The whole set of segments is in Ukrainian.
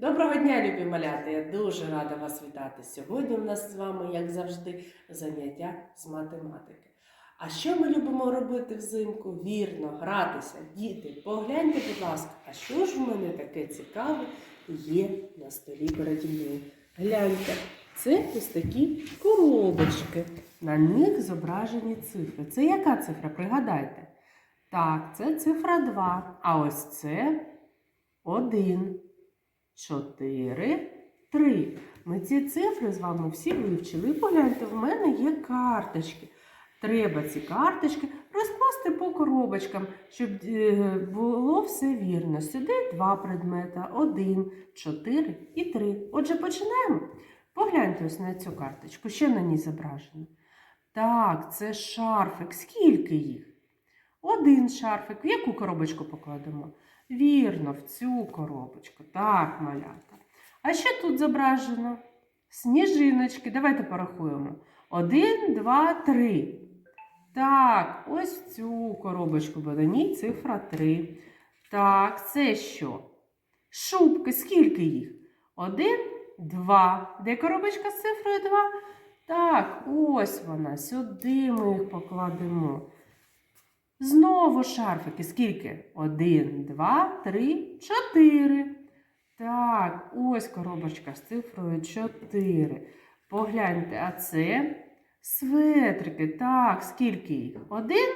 Доброго дня, любі малята! Я дуже рада вас вітати. Сьогодні в нас з вами, як завжди, заняття з математики. А що ми любимо робити взимку? Вірно, гратися, діти. Погляньте, будь ласка, а що ж в мене таке цікаве є на столі переді мною? Гляньте, це ось такі коробочки. На них зображені цифри. Це яка цифра? Пригадайте. Так, це цифра 2. А ось це 1. 4, 3. Ми ці цифри з вами всі вивчили. І погляньте, в мене є карточки. Треба ці карточки розкласти по коробочкам, щоб е, було все вірно. Сюди два предмета, один, чотири і три. Отже, починаємо. Погляньте ось на цю карточку, що на ній зображено. Так, це шарфик. Скільки їх? Один шарфик. В яку коробочку покладемо? Вірно, в цю коробочку. Так, малята. А що тут зображено? Сніжиночки. Давайте порахуємо. Один, два, три. Так, ось в цю коробочку, бо на ній цифра 3. Так, це що? Шубки. Скільки їх? Один, два. Де коробочка з цифрою 2? Так, ось вона. Сюди ми їх покладемо. Знову шарфики. Скільки? Один, два, три, чотири. Так, ось коробочка з цифрою 4. Погляньте, а це светрики. Так, скільки їх? Один,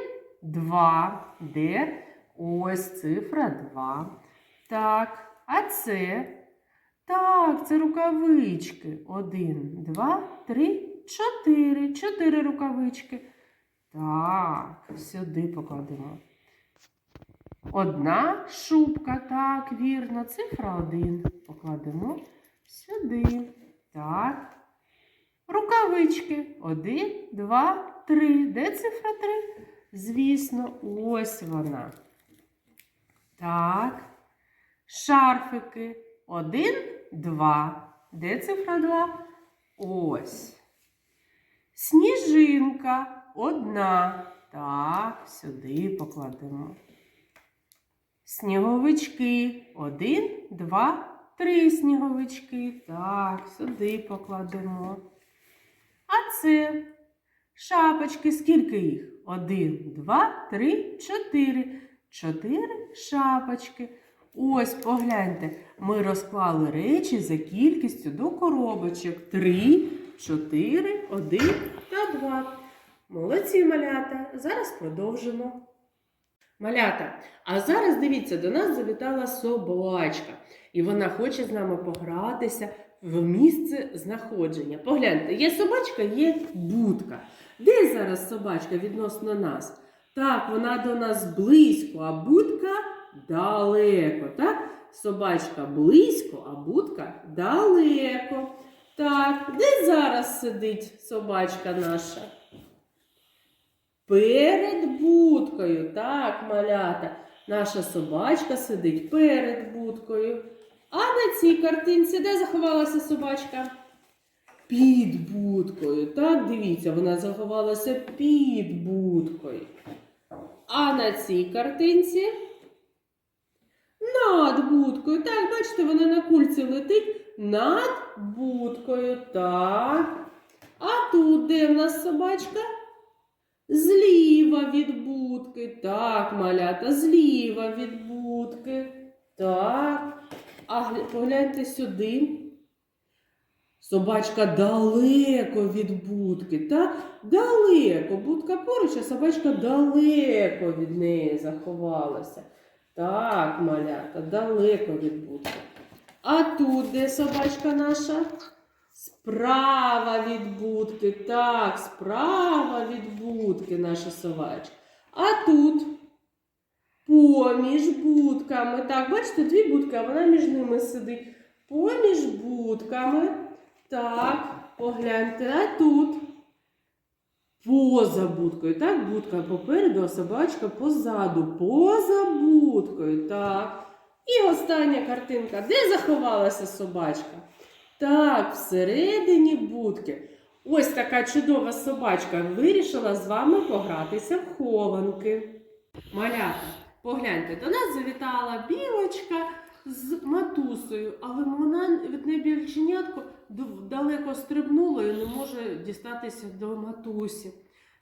два. Де? Ось цифра 2. Так, а це? Так, це рукавички. Один, два, три, чотири. Чотири рукавички. Так, сюди покладемо. Одна шубка, так, вірно, цифра один. Покладемо сюди. Так. Рукавички. Один, два, три. Де цифра три? Звісно, ось вона. Так. Шарфики. Один, два. Де цифра два? Ось. Сніжинка одна. Так, сюди покладемо. Сніговички. Один, два, три сніговички. Так, сюди покладемо. А це шапочки. Скільки їх? Один, два, три, чотири. Чотири шапочки. Ось погляньте, ми розклали речі за кількістю до коробочок. Три, чотири, один та два. Молодці малята. Зараз продовжимо. Малята, а зараз дивіться, до нас завітала собачка, і вона хоче з нами погратися в місце знаходження. Погляньте, є собачка, є будка. Де зараз собачка відносно нас? Так, вона до нас близько, а будка далеко. Так? Собачка близько, а будка далеко. Так, де зараз сидить собачка наша? Перед будкою, так, малята, наша собачка сидить перед будкою. А на цій картинці де заховалася собачка? Під будкою. Так, дивіться, вона заховалася під будкою. А на цій картинці над будкою. Так, бачите, вона на кульці летить над будкою. Так. А тут де в нас собачка? Зліва від будки. Так, малята, зліва від будки. Так. А гля- погляньте сюди. Собачка далеко від будки. Так? Далеко. Будка поруч, а собачка далеко від неї заховалася. Так, малята, далеко від будки. А тут де собачка наша? Справа від будки. Так, справа від будки наша собачка. А тут поміж будками. Так, бачите, дві будки, а вона між ними сидить. Поміж будками. Так, погляньте, а тут. Поза будкою. Так, будка попереду, а собачка позаду. Поза будкою. Так. І остання картинка. Де заховалася собачка? Так, всередині будки. Ось така чудова собачка вирішила з вами погратися в хованки. Малята, погляньте, до нас завітала білочка з матусею, але вона від неї більченятко далеко стрибнула і не може дістатися до матусі.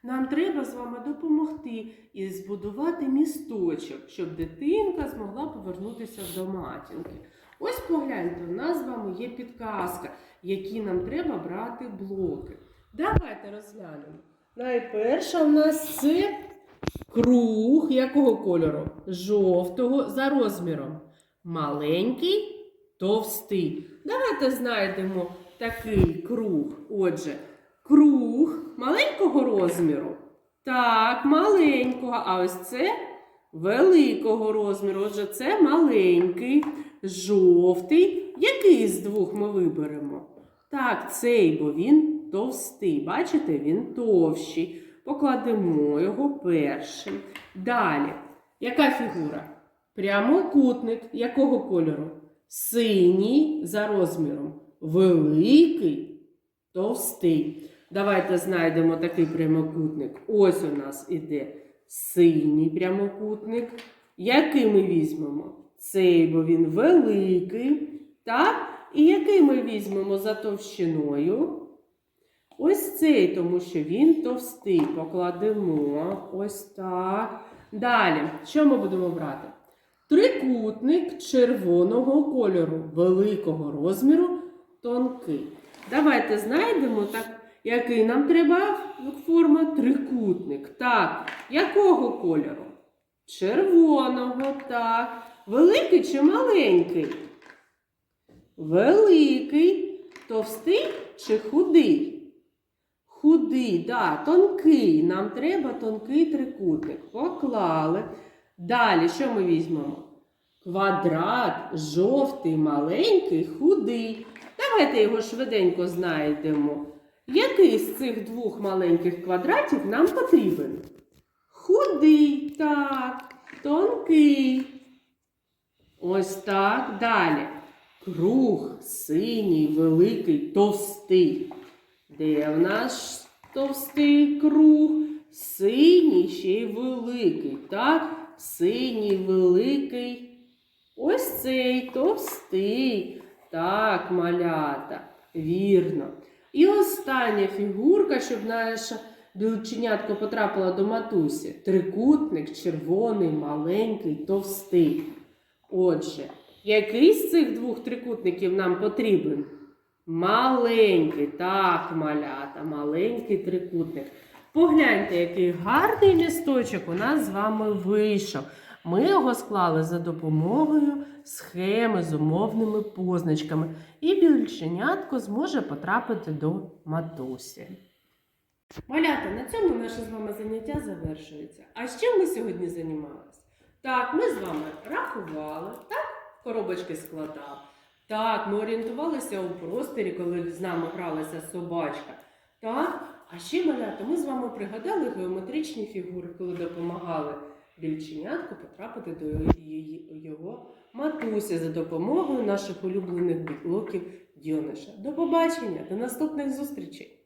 Нам треба з вами допомогти і збудувати місточок, щоб дитинка змогла повернутися до матінки. Ось погляньте, у нас з вами є підказка, які нам треба брати блоки. Давайте розглянемо. Найперше у нас це круг якого кольору? Жовтого за розміром. Маленький, товстий. Давайте знайдемо такий круг. Отже, круг маленького розміру. Так, маленького. А ось це великого розміру. Отже, це маленький, жовтий. Який з двох ми виберемо? Так, цей, бо він товстий. Бачите, він товщий. Покладемо його першим. Далі. Яка фігура? Прямокутник якого кольору? Синій за розміром. Великий, товстий. Давайте знайдемо такий прямокутник. Ось у нас іде синій прямокутник. Який ми візьмемо? Цей, бо він великий. Так? І який ми візьмемо за товщиною? Ось цей, тому що він товстий. Покладемо ось так. Далі, що ми будемо брати? Трикутник червоного кольору, великого розміру, тонкий. Давайте знайдемо так, який нам треба форма трикутник. Так, якого кольору? Червоного, так. Великий чи маленький? Великий, товстий чи худий? Худий, да, тонкий. Нам треба тонкий трикутник. Поклали. Далі, що ми візьмемо? Квадрат, жовтий, маленький, худий. Давайте його швиденько знайдемо. Який з цих двох маленьких квадратів нам потрібен? Худий, так, тонкий. Ось так. Далі. Круг, синій, великий, товстий. Де в нас товстий круг? Синій ще й великий, так? Синій великий. Ось цей товстий. Так, малята. Вірно. І остання фігурка, щоб наша білченятко потрапила до матусі. Трикутник червоний, маленький, товстий. Отже, який з цих двох трикутників нам потрібен? Маленький, так, малята, маленький трикутник. Погляньте, який гарний місточок у нас з вами вийшов. Ми його склали за допомогою схеми з умовними позначками, і більченятко зможе потрапити до матусі. Малята, на цьому наше з вами заняття завершується. А з чим ми сьогодні займалися? Так, ми з вами рахували, так, коробочки складали. Так, ми орієнтувалися у просторі, коли з нами гралася собачка. Так, а ще малята, ми з вами пригадали геометричні фігури, коли допомагали більченятку потрапити до її- його матусі за допомогою наших улюблених блоків Діониша. До побачення, до наступних зустрічей!